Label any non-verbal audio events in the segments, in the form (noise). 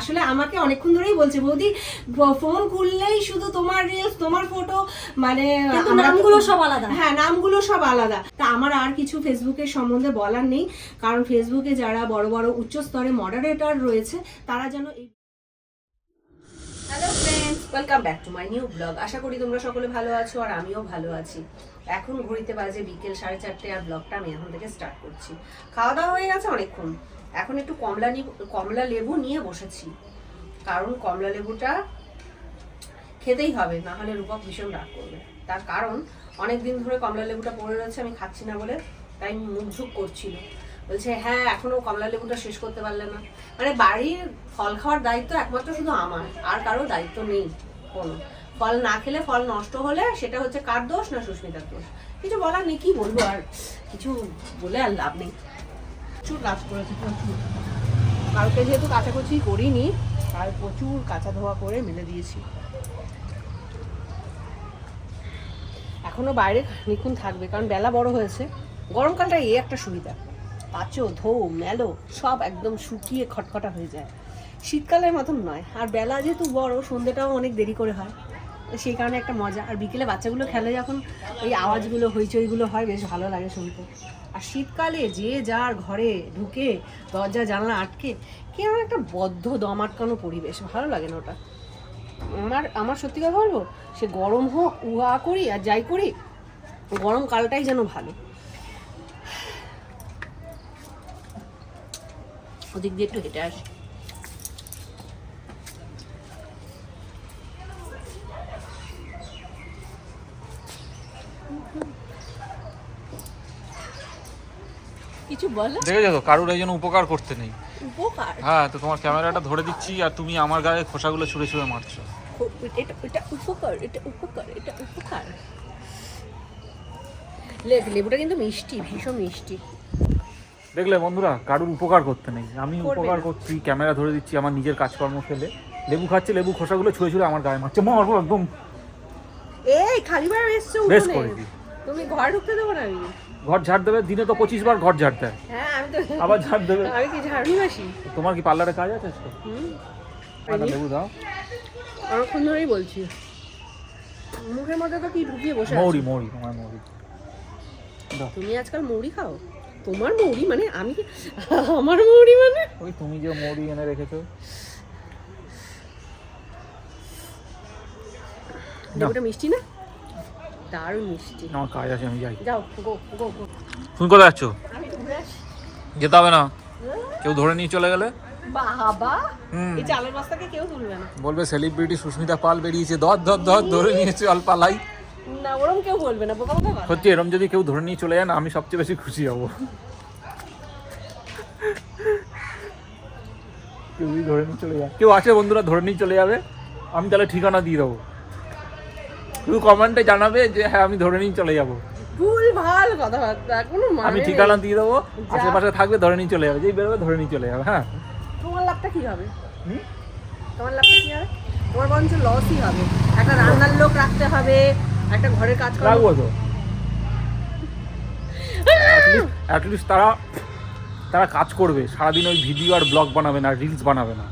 আসলে আমাকে অনেকক্ষণ ধরেই বলছে বৌদি ফোন খুললেই শুধু তোমার রিলস তোমার ফটো মানে নামগুলো সব আলাদা। হ্যাঁ নামগুলো সব আলাদা। তা আমার আর কিছু ফেসবুকের সম্বন্ধে বলার নেই কারণ ফেসবুকে যারা বড় বড় উচ্চ স্তরে মডারেটর রয়েছে তারা যেন এই hello friends welcome back to my new blog আশা করি তোমরা সকলে ভালো আছো আর আমিও ভালো আছি। এখন ঘড়িতে বাজে বিকেল সাড়ে চারটে আর ব্লগটা আমি এখন থেকে স্টার্ট করছি। খাওয়া দাওয়া হয়ে গেছে অনেকক্ষণ। এখন একটু কমলা কমলা লেবু নিয়ে বসেছি। কারণ কমলা লেবুটা খেতেই হবে, না হলে রূপক ভীষণ রাগ করবে। তার কারণ অনেক দিন ধরে কমলা লেবুটা পড়ে রয়েছে, আমি খাচ্ছি না বলে তাই মুখ ঝুঁক করছিল। বলছে হ্যাঁ এখনও কমলা লেবুটা শেষ করতে পারলে না। মানে বাড়ির ফল খাওয়ার দায়িত্ব একমাত্র শুধু আমার, আর কারও দায়িত্ব নেই কোনো। ফল না খেলে ফল নষ্ট হলে সেটা হচ্ছে কার দোষ না সুস্মিতার দোষ? কিছু বলার নেই, কি বলব আর কিছু বলে আর লাভ নেই। প্রচুর কাজ করেছে, প্রচুর। কালকে যেহেতু কাচাকুচি করিনি আর প্রচুর কাঁচা ধোয়া করে মেলে দিয়েছি। এখনও বাইরে নিখুন থাকবে, কারণ বেলা বড় হয়েছে। গরমকালটা এই একটা সুবিধা। পাচো, ধো, মেলো, সব একদম শুকিয়ে খটখটা হয়ে যায়। শীতকালের মতন নয়। আর বেলা যেহেতু বড় সন্ধ্যেটাও অনেক দেরি করে হয়। সেই কারণে একটা মজা। আর বিকেলে বাচ্চাগুলো খেলে যখন ওই আওয়াজগুলো, হইচইগুলো হয়, বেশ ভালো লাগে শুনতে। আর শীতকালে যে যার ঘরে ঢুকে দরজা, জানলা আটকে কেমন একটা বদ্ধ, দম আটকানো পরিবেশ। ভালো লাগে না ওটা। আমার আমার সত্যি কথা বলব, সে গরম হোক, উহা করি আর যাই করি, গরম কালটাই যেন ভালো। ওদিক দিয়ে একটু হেঁটে আসি। কিছু বলো? দেখেছ তো কারুর এই জন্য উপকার করতে নেই। উপকার? হ্যাঁ তো তোমার ক্যামেরাটা ধরে দিচ্ছি আর তুমি আমার গায়ে খোসাগুলো ছুঁড়ে ছুঁড়ে মারছো। এটা এটা উপকার এটা উপকার এটা উপকার। লেবুটা কিন্তু মিষ্টি ভীষণ মিষ্টি। দেখলে বন্ধুরা কারুর উপকার করতে নেই। আমি উপকার করছি ক্যামেরা ধরে দিচ্ছি আমার নিজের কাজকর্ম ফেলে। লেবু খাচ্ছে লেবু খোসাগুলো ছুঁড়ে ছুঁড়ে আমার গায়ে মারছে। মারবো একদম। এই খালিবার এসছো বেশ করেছি। তুমি ঘর ঢুকতে দেবো না আমি? ঘর ঝাড় দেবে? দিনে তো পঁচিশ বার ঘর ঝাড় দেয়। হ্যাঁ আমি তো আবার ঝাড় দেবে? আমি কি তোমার কি পার্লারে কাজ আছে আজকে? হুম। লেবু দাও। অনেকক্ষণ ধরেই বলছি। মুখের মধ্যে তো কি ঢুকিয়ে বসে মৌরি মৌরি তোমার মৌরি। দাও। তুমি আজকাল মৌরি খাও? তোমার মৌরি মানে আমি আমার মৌরি মানে? ওই তুমি যে মৌরি এনে রেখেছো। লেবুটা মিষ্টি না? দারুণ মিষ্টি। আমার কাজ আছে আমি যাই। যাও গো গো গো। তুমি কোথায় যাচ্ছ? আমি ঘুরে আসি যেতে হবে না। কেউ ধরে নিয়ে চলে গেলে? বাবা! এই চালের বস্তাকে কেউ তুলবে না। বলবে সেলিব্রিটি সুস্মিতা পাল বেরিয়েছে। ধর ধর ধর ধরে নিয়েছে অল পালাই না ওরম কেউ বলবে না বোকা বোকা সত্যি এরম যদি কেউ ধরে নিয়ে চলে যায় না আমি সবচেয়ে বেশি খুশি হব। কেউ ধরে নিয়ে চলে যায় কেউ আছে বন্ধুরা ধরে নিয়ে চলে যাবে। আমি তাহলে ঠিকানা দিয়ে দেবো। শুধু কমেন্টে জানাবে যে হ্যাঁ আমি ধরে নিয়ে চলে যাব। ভুল ভালো কথাবার্তা কোনো মানে আমি ঠিকানা দিয়ে দেবো আশেপাশে থাকবে ধরে নিয়ে চলে যাবে। যেই বেরোবে ধরে নিয়ে চলে যাবে হ্যাঁ। তোমার লাভটা কি হবে? তোমার লাভটা কি হবে? তোমার বরঞ্চ লসই হবে। একটা রান্নার লোক রাখতে হবে একটা ঘরের কাজ করা রাখব তো। অ্যাটলিস্ট তারা তারা কাজ করবে। সারাদিন ওই ভিডিও আর ব্লগ বানাবে না রিলস বানাবে না।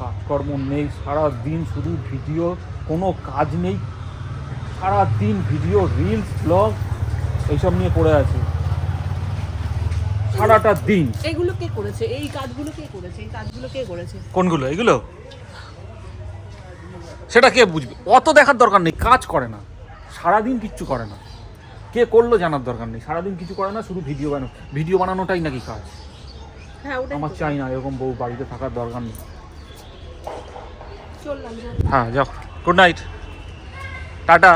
কাজকর্ম নেই সারাদিন শুধু ভিডিও কোনো কাজ নেই। সারা দিন ভিডিও রিলস ব্লগ এইসব নিয়ে পড়ে আছে। সারাটা দিন। এইগুলো কে করেছে? এই কাজগুলো কে করেছে? এই কাজগুলো কে করেছে? কোনগুলো? এগুলো? সেটা কে বুঝবে? অত দেখার দরকার নেই কাজ করে না। সারাদিন কিচ্ছু করে না। কে করল জানার দরকার নেই। সারাদিন কিছু করে না শুধু ভিডিও বানানো। ভিডিও বানানোটাই নাকি কাজ? হ্যাঁ আমার চাই না এরকম বউ বাড়িতে থাকার দরকার নেই। হ্যাঁ যাও। Good night tata.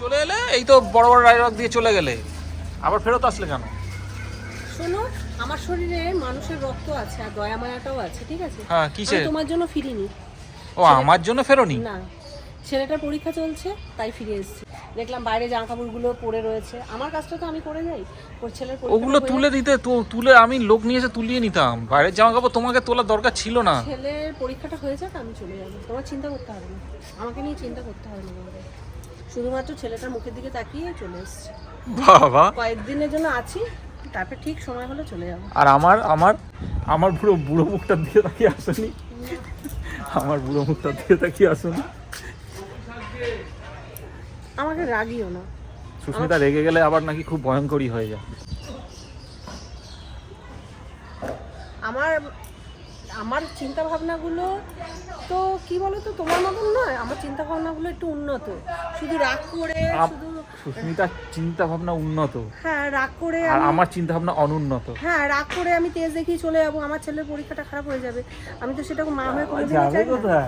চলে এলে এই তো বড় বড় ডায়লগ দিয়ে চলে গেলে। আবার ফেরত আসলে কেন? শোনো আমার শরীরে মানুষের রক্ত আছে আর দয়া মায়াটাও আছে ঠিক আছে? হ্যাঁ কিসে তোমার জন্য ফিরিনি। ও আমার জন্য ফেরোনি? না। ছেলেটার পরীক্ষা চলছে তাই ফিরে এসেছি। দেখলাম বাইরে জামা কাপড়গুলো পড়ে রয়েছে। আমার কাজটা তো আমি করে যাই ওর ছেলের ওগুলো তুলে দিতে তো- তুলে আমি লোক নিয়ে এসে তুলিয়ে নিতাম। বাইরের জামা কাপড় তোমাকে তোলার দরকার ছিল না। ছেলের পরীক্ষাটা হয়ে যাক আমি চলে যাব। তোমার চিন্তা করতে হবে না। আমাকে নিয়ে চিন্তা করতে হবে না শুধুমাত্র ছেলেটার মুখের দিকে তাকিয়ে চলে এসছে। বাবা। কয়েকদিনের জন্য আছি তারপর ঠিক সময় হলে চলে যাব। আর আমার আমার আমার পুরো বুড়ো মুখটার দিকে তাকিয়ে আসেনি। আমার বুড়ো মুখটার দিকে তাকিয়ে আসেনি। আমাকে রাগিও না। সুস্মিতা রেগে গেলে আবার নাকি খুব ভয়ঙ্করই হয়ে যায়। আমার আমার চিন্তা ভাবনাগুলো তো কি বলো তো তোমার মতন নয় আমার চিন্তা ভাবনাগুলো একটু উন্নত। শুধু রাগ করে শুধু সুস্মিতার চিন্তা ভাবনা উন্নত। হ্যাঁ রাগ করে আর আমার চিন্তা ভাবনা অনুন্নত। হ্যাঁ রাগ করে আমি তেজ দেখিয়ে চলে যাব আমার ছেলের পরীক্ষাটা খারাপ হয়ে যাবে। আমি তো সেটা মা হয়ে কোনোদিনই যাবে চাই না।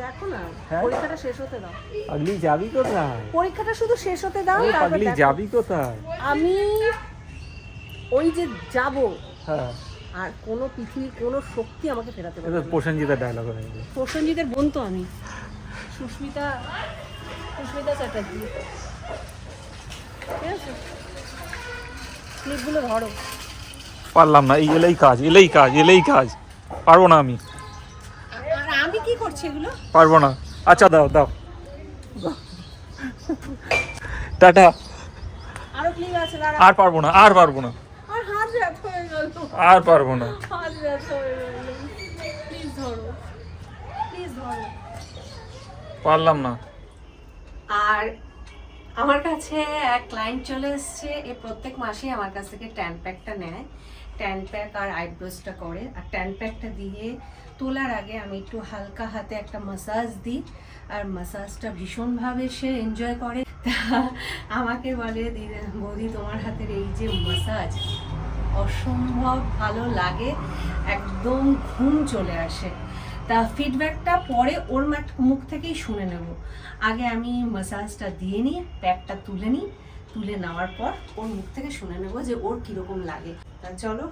দেখো না হ্যাঁ? পরীক্ষাটা শেষ হতে দাও। পাগলি যাবি কোথায়? পরীক্ষাটা শুধু শেষ হতে দাও পাগলি যাবি কোথায়? আমি ওই যে যাব হ্যাঁ। আর কোনো পৃথিবী কোনো শক্তি আমাকে ফেরাতে পারবে প্রসেনজিতের ডায়লগ হয়ে গেছে প্রসেনজিতের বোন তো আমি। সুস্মিতা সুস্মিতা চ্যাটার্জি। ঠিক আছে? ক্লিপগুলো ধরো। পারলাম না এই এলেই কাজ এলেই কাজ এলেই কাজ। পারব না আমি। করছি এগুলো? পারব না। আচ্ছা দাও দাও। টাটা। আরও ক্লিপ আছে দাঁড়া। আর পারব না আর পারব না। আর হাত ব্যথা হয়ে গেল। আর পারব না। হাত ব্যথা হয়ে গেল। প্লিজ ধরো। প্লিজ ধরো। পারলাম না। আর আমার কাছে এক ক্লায়েন্ট চলে এসছে। এ প্রত্যেক মাসেই আমার কাছ থেকে ট্যান প্যাকটা নেয়। ট্যান প্যাক আর আইব্রোসটা করে। আর ট্যান প্যাকটা দিয়ে তোলার আগে আমি একটু হালকা হাতে একটা মাসাজ দিই, আর মাসাজটা ভীষণভাবে সে এনজয় করে। তা আমাকে বলে বৌদি, তোমার হাতের এই যে মাসাজ অসম্ভব ভালো লাগে, একদম ঘুম চলে আসে। তা ফিডব্যাকটা পরে ওর মুখ থেকেই শুনে নেব। আগে আমি মাসাজটা দিয়ে নিই, প্যাকটা তুলে নিই। তুলে নেওয়ার পর ওর মুখ থেকে শুনে নেব যে ওর কীরকম লাগে। তা চলো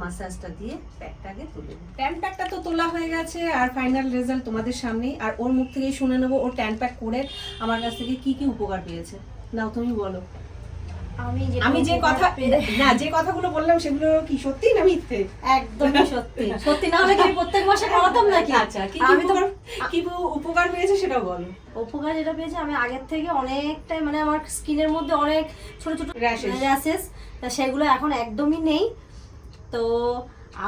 মাসাজটা দিয়ে প্যাকটা আগে তুলে ট্যান প্যাকটা তো তোলা হয়ে গেছে আর ফাইনাল রেজাল্ট তোমাদের সামনেই। আর ওর মুখ থেকেই শুনে নেব ও ট্যান প্যাক করে আমার কাছ থেকে কি কি উপকার পেয়েছে। নাও তুমি বলো। আমি যে কথা না যে কথাগুলো বললাম সেগুলো কি সত্যি না মিথ্যে? একদমই সত্যি। (laughs) সত্যি না হলে কি প্রত্যেক মাসে করাতাম (laughs) নাকি? আচ্ছা কি আমি তো উপকার কি উপকার পেয়েছে সেটা বলো। উপকার যেটা পেয়েছি আমি আগের থেকে অনেকটাই মানে আমার স্কিনের মধ্যে অনেক ছোট ছোট. র্যাশেস তা সেগুলো এখন একদমই নেই। তো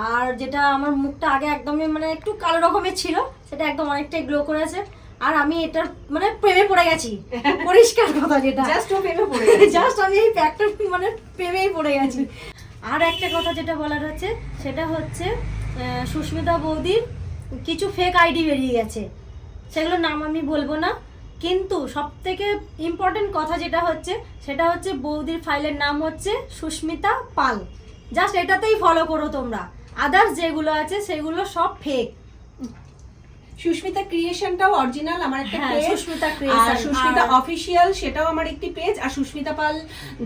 আর যেটা আমার মুখটা আগে একদমই মানে একটু কালো রকমের ছিল সেটা একদম অনেকটাই গ্লো করেছে। আর আমি এটার মানে প্রেমে পড়ে গেছি। (laughs) পরিষ্কার কথা যেটা। জাস্ট প্রেমে পড়ে গেছে। জাস্ট (laughs) আমি এই প্যাকটা মানে প্রেমেই পড়ে গেছি। আর একটা কথা যেটা বলার হচ্ছে সেটা হচ্ছে সুস্মিতা বৌদির কিছু ফেক আইডি বেরিয়ে গেছে। সেগুলোর নাম আমি বলব না। কিন্তু সব থেকে ইম্পর্টেন্ট কথা যেটা হচ্ছে সেটা হচ্ছে বৌদির ফাইলের নাম হচ্ছে সুস্মিতা পাল। জাস্ট এটাতেই ফলো করো তোমরা। আদার্স যেগুলো আছে সেগুলো সব ফেক সুস্মিতা ক্রিয়েশনটাও অরিজিনাল আমার একটা হ্যাঁ, পেজ সুস্মিতা আর সুস্মিতা অফিসিয়াল সেটাও আমার একটি পেজ আর সুস্মিতা পাল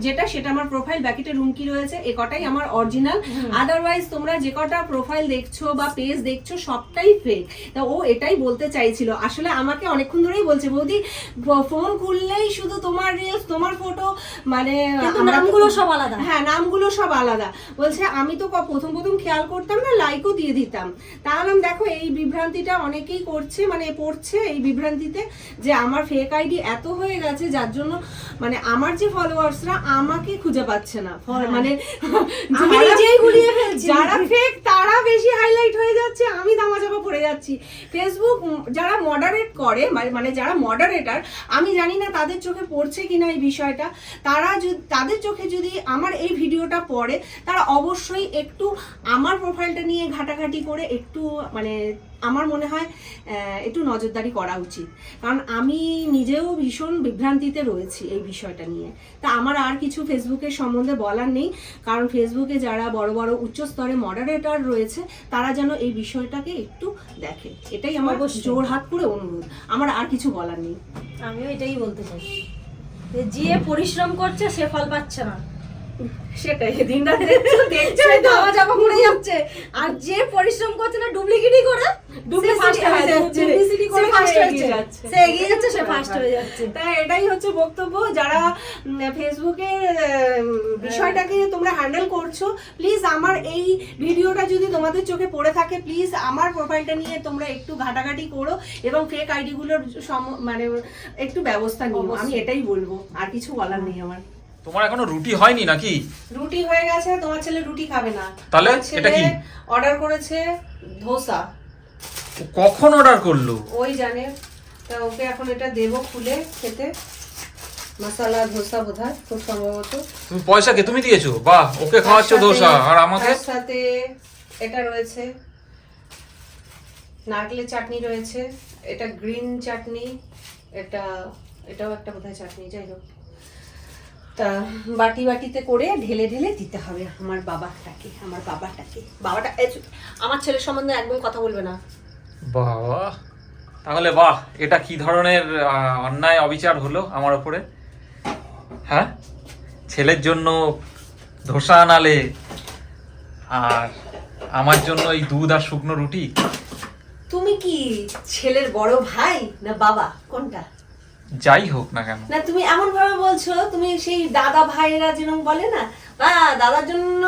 যেটা সেটা আমার প্রোফাইল ব্যাকেটে রুমকি রয়েছে। এ কটাই আমার অরিজিনাল আদারওয়াইজ তোমরা যে কটা প্রোফাইল দেখছ বা পেজ দেখছ সবটাই ফেক তা ও এটাই বলতে চাইছিল। আসলে আমাকে অনেকক্ষণ ধরেই বলছে বৌদি ফোন খুললেই শুধু তোমার রিলস তোমার ফটো মানে নামগুলো সব আলাদা। হ্যাঁ নামগুলো সব আলাদা। বলছে আমি তো প্রথম প্রথম খেয়াল করতাম না লাইকও দিয়ে দিতাম। তাহলে দেখো এই বিভ্রান্তিটা অনেকেই করছে মানে পড়ছে এই বিভ্রান্তিতে যে আমার ফেক আইডি এত হয়ে গেছে যার জন্য মানে আমার যে ফলোয়ার্সরা আমাকে খুঁজে পাচ্ছে না। হ্যাঁ। মানে (laughs) (laughs) যারা- ফেক তারা বেশি হাইলাইট হয়ে যাচ্ছে আমি দামাচাপা পড়ে যাচ্ছি। ফেসবুক যারা মডারেট করে মানে- মানে যারা মডারেটার আমি জানি না তাদের চোখে পড়ছে কিনা এই বিষয়টা। তারা যদি তাদের চোখে যদি আমার এই ভিডিওটা পড়ে তারা অবশ্যই একটু আমার প্রোফাইলটা নিয়ে ঘাটাঘাটি করে একটু মানে আমার মনে হয় একটু নজরদারি করা উচিত। কারণ আমি নিজেও ভীষণ বিভ্রান্তিতে রয়েছি এই বিষয়টা নিয়ে। তা আমার আর কিছু ফেসবুকের সম্বন্ধে বলার নেই। কারণ ফেসবুকে যারা বড় বড় উচ্চ স্তরে মডারেটর রয়েছে তারা যেন এই বিষয়টাকে একটু দেখে। এটাই আমার। জোর হাত করে অনুরোধ। আমার আর কিছু বলার নেই। আমিও এটাই বলতে চাই। যে পরিশ্রম করছে সে ফল পাচ্ছে না। সেটাই দিন রাত দেখছ (laughs) দেখছ চাপা পড়ে যাচ্ছে। আর যে পরিশ্রম করছে না ডুপ্লিকেটই করে হয়ে হ্যাঁ, যাচ্ছে। করে ফার্স্ট এগিয়ে যাচ্ছে। সে এগিয়ে যাচ্ছে সে ফার্স্ট হয়ে যাচ্ছে। তাই এটাই হচ্ছে বক্তব্য। যারা উম, ফেসবুকের বিষয়টাকে তোমরা হ্যান্ডেল করছ প্লিজ আমার এই ভিডিওটা যদি তোমাদের চোখে পড়ে থাকে প্লিজ আমার প্রোফাইলটা নিয়ে তোমরা একটু ঘাটাঘাটি করো এবং ফেক আইডি আইডিগুলোর মানে একটু ব্যবস্থা নিও। আমি এটাই বলব। আর কিছু বলার নেই আমার। তোমার এখনও রুটি হয়নি নাকি? রুটি হয়ে গেছে তোমার ছেলে রুটি খাবে না। তাহলে? এটা কি? অর্ডার করেছে ধোসা। কখন অর্ডার করল? ওই জানে। তা ওকে এখন এটা দেবো খুলে খেতে। মশলা ধোসা বোধহয় খুব সম্ভবত। তুমি পয়সা কে তুমি দিয়েছ? বাহ ওকে খাওয়াচ্ছ দোসা আর আমাকে? সাথে এটা রয়েছে। নারকেলের চাটনি রয়েছে। এটা গ্রিন চাটনি এটা এটাও একটা বোধহয় চাটনি যাই হোক। তা বাটি বাটিতে করে ঢেলে ঢেলে দিতে হবে আমার বাবাটাকে আমার বাবাটাকে। বাবাটা আমার ছেলের সম্বন্ধে একদম কথা বলবে না। বাবা তাহলে বাহ এটা কি ধরনের অন্যায় অবিচার হলো আমার ওপরে? হ্যাঁ? ছেলের জন্য ধোসা আনালে আর আমার জন্য এই দুধ আর শুকনো রুটি? তুমি কি ছেলের বড় ভাই না বাবা? কোনটা? যাই হোক না কেন। না তুমি এমন ভাবে বলছো তুমি সেই দাদা ভাইরা যেরকম বলে না বা দাদার জন্য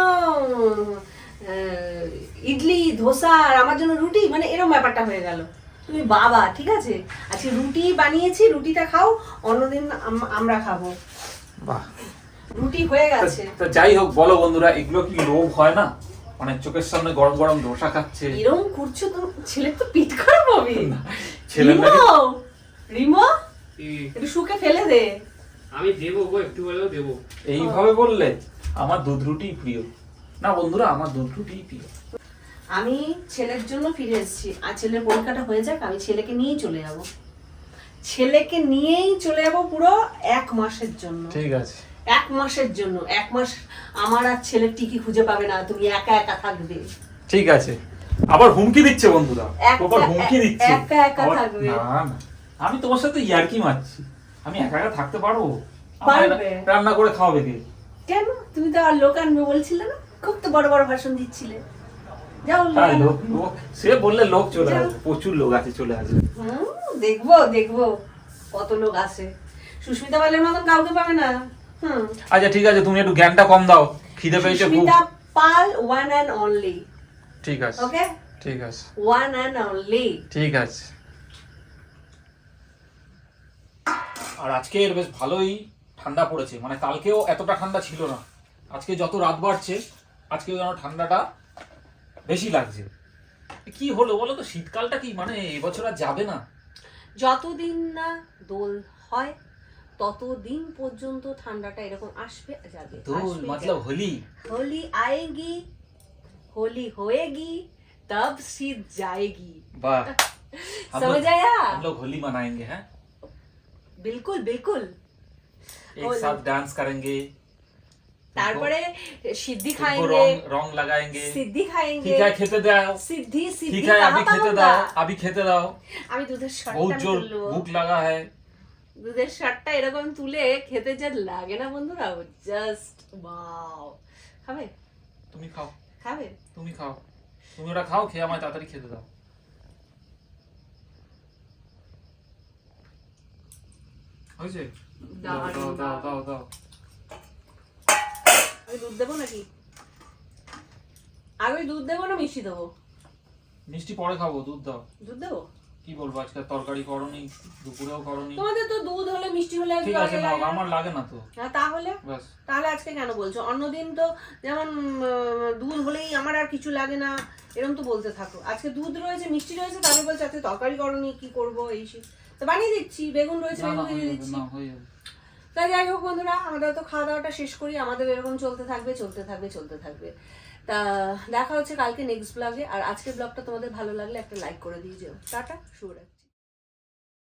ইডলি ধোসা আর আমার জন্য রুটি মানে এরকম ব্যাপারটা হয়ে গেল। তুমি বাবা ঠিক আছে? আজকে রুটি বানিয়েছি রুটিটা খাও অন্যদিন আম- আমরা খাব। বাহ। রুটি হয়ে গেছে। তো যাই হোক বলো বন্ধুরা এগুলো কি লোভ হয় না? মানে চোখের সামনে গরম গরম ধোসা খাচ্ছে। এরকম করছ তো ছেলের তো পিঠ খারাপ হবে। ছেলে নাকি রিমো রিমো? একটু শুকে ফেলে দে। আমি দেবো গো একটু হলেও দেবো। এইভাবে বললে আমার দুধ রুটি প্রিয়। না বন্ধুরা আমার দুধ রুটি প্রিয়। আমি ছেলের জন্য ফিরে এসেছি। আর ছেলের পরীক্ষাটা হয়ে যাক আমি ছেলেকে নিয়েই চলে যাব। ছেলেকে নিয়েই চলে যাব পুরো এক মাসের জন্য। ঠিক আছে। এক মাসের জন্য। এক মাস আমার আর ছেলের টিকি খুঁজে পাবে না তুমি একা একা থাকবে। ঠিক আছে। আবার হুমকি দিচ্ছে বন্ধুরা। একা- আবার হুমকি দিচ্ছে। একা একা থাকবে। না না। আমি তোমার সাথে ইয়ার্কি মারছি। আমি একা একা থাকতে পারব? রান্না করে খাওয়াবে কে? কেন? তুমি তো আর লোক আনবে বলছিলে না? খুব তো বড় বড় ভাষণ দিচ্ছিলে। যাও লোক সে বললে লোক চলে আসবে প্রচুর লোক আছে চলে আসবে। দেখব দেখব। কত লোক আসে সুস্মিতা পালের মতন কাউকে পাবে না। হুম। আচ্ছা ঠিক আছে তুমি একটু জ্ঞানটা কম দাও। খিদে পেয়েছে খুব। Susmita Pal one and only ঠিক আছে। ওকে ঠিক আছে। ওয়ান অ্যান্ড অনলি ঠিক আছে। আর আজকে এর বেশ ভালোই ঠান্ডা পড়েছে। মানে কালকেও এতটা ঠান্ডা ছিল না। আজকে যত রাত বাড়ছে আজকে যেন ঠান্ডাটা বেশি লাগছে। কি হলো বলো তো? শীতকালটা কি? মানে এবছর আর যাবে না। যতদিন না দোল হয় ততদিন পর্যন্ত ঠান্ডাটা এরকম আসবে যাবে। দোল मतलब होली होली आएगी होली होएगी तब शीत जाएगी वाह समझ आया हम लोग होली मनाएंगे हैं बिल्कुल बिल्कुल। एक साथ डांस তারপরে সিদ্ধি খাएंगे। রং লাগাएंगे সিদ্ধি খাएंगे। ঠিক আছে খেতে দাও সিদ্ধি সিদ্ধি ঠিক আছে আমি খেতে দাও আমি খেতে দাও আমি দুধের শটটা বহুত জোর লাগা হয় দুধের শটটা এরকম তুলে খেতে যা লাগে না বন্ধুরা জাস্ট ওয়াও খাবে? তুমি খাও। খাবে? তুমি খাও। তুমি ওরা খাও খেয়ে আমায় তাড়াতাড়ি খেতে দাও। হয়েছে? দাও দাও দাও দাও দাও আমি দুধ দেবো নাকি? আগে দুধ দেবো না মিষ্টি দেবো? মিষ্টি পরে খাব দুধ দাও। দুধ দেবো? কি বলব আজকে তরকারি করনি দুপুরেও করনি। তোমাদের তো দুধ হলে মিষ্টি হলে ঠিক আছে না? আমার লাগে না তো। হ্যাঁ, তাহলে? তাহলে আজকে কেন বলছো? অন্যদিন তো যেমন দুধ হলেই আমার আর কিছু লাগে না এরকম তো বলতে থাকো। আজকে দুধ রয়েছে মিষ্টি রয়েছে তারপর বলছে আজকে তরকারি করনি কি করব এই তো বানিয়ে দিচ্ছি বেগুন রয়েছে বেগুন দিচ্ছি। তাই যাই হোক বন্ধুরা আমাদের তো খাওয়া দাওয়াটা শেষ করি আমাদের এরকম চলতে থাকবে চলতে থাকবে চলতে থাকবে। তা দেখা হচ্ছে কালকে নেক্সট ব্লগে আর আজকের ব্লগটা তোমাদের ভালো লাগলে একটা লাইক করে দিয়ে যেও টাটা শুভ রাত্রি